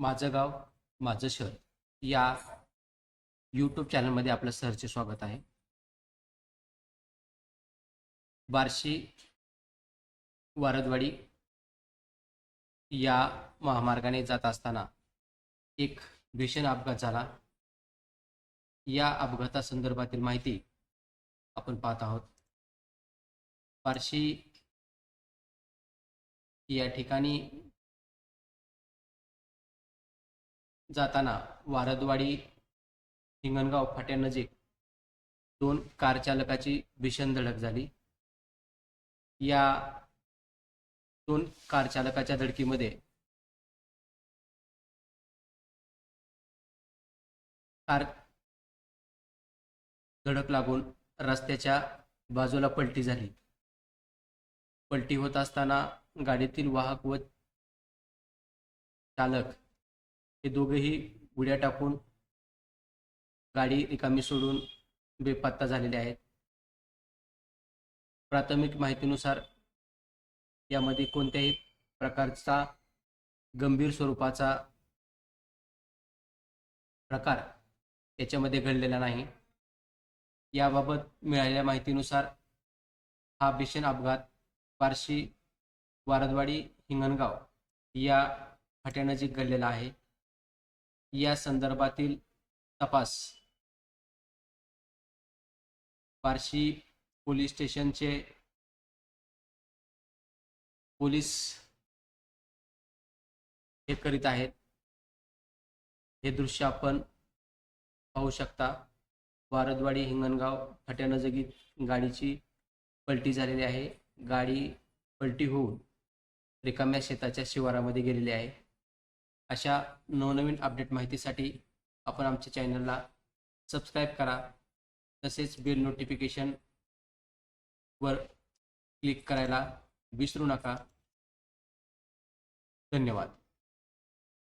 माझं गाव माझं शहर या यूट्यूब चॅनलमध्ये आपलं सरचे स्वागत आहे. बार्शी वारदवाडी या महामार्गाने जात असताना एक भीषण अपघात झाला. या अपघातासंदर्भातील माहिती आपण पाहत आहोत. बार्शी या ठिकाणी जाताना वारदवाडी हिंगणगाव फाट्यानजीक दोन कार चालकाची भीषण धडक झाली. या दोन कार चालकाच्या धडकीमध्ये कार धडक लागून रस्त्याच्या बाजूला पलटी झाली. पलटी होत असताना गाडीतील वाहक व चालक हे दोघेही उड्या टाकून गाडी रिकामी सोडून बेपत्ता झालेले आहेत. प्राथमिक माहितीनुसार यामध्ये कोणत्याही प्रकारचा गंभीर स्वरूपाचा प्रकार याच्यामध्ये घडलेला नाही. याबाबत मिळालेल्या माहितीनुसार हा भीषण अपघात बार्शी वारदवाडी हिंगणगाव या फाट्यानजीक घडलेला आहे. या संदर्भातील तपास. बार्शी पोलीस स्टेशनचे पोलीस हे करीत आहेत. हे दृश्य आपण पाहू शकता. वारदवाडी हिंगणगाव फट्यानजगी गाडीची पलटी झालेली आहे. गाडी पलटी होऊन रिकाम्या शेताच्या शिवारामध्ये गेलेली आहे. अशा नवनवीन अपडेट माहितीसाठी आपण आमच्या चॅनलला सबस्क्राईब करा. तसेच बेल नोटिफिकेशन वर क्लिक करायला विसरू नका. धन्यवाद.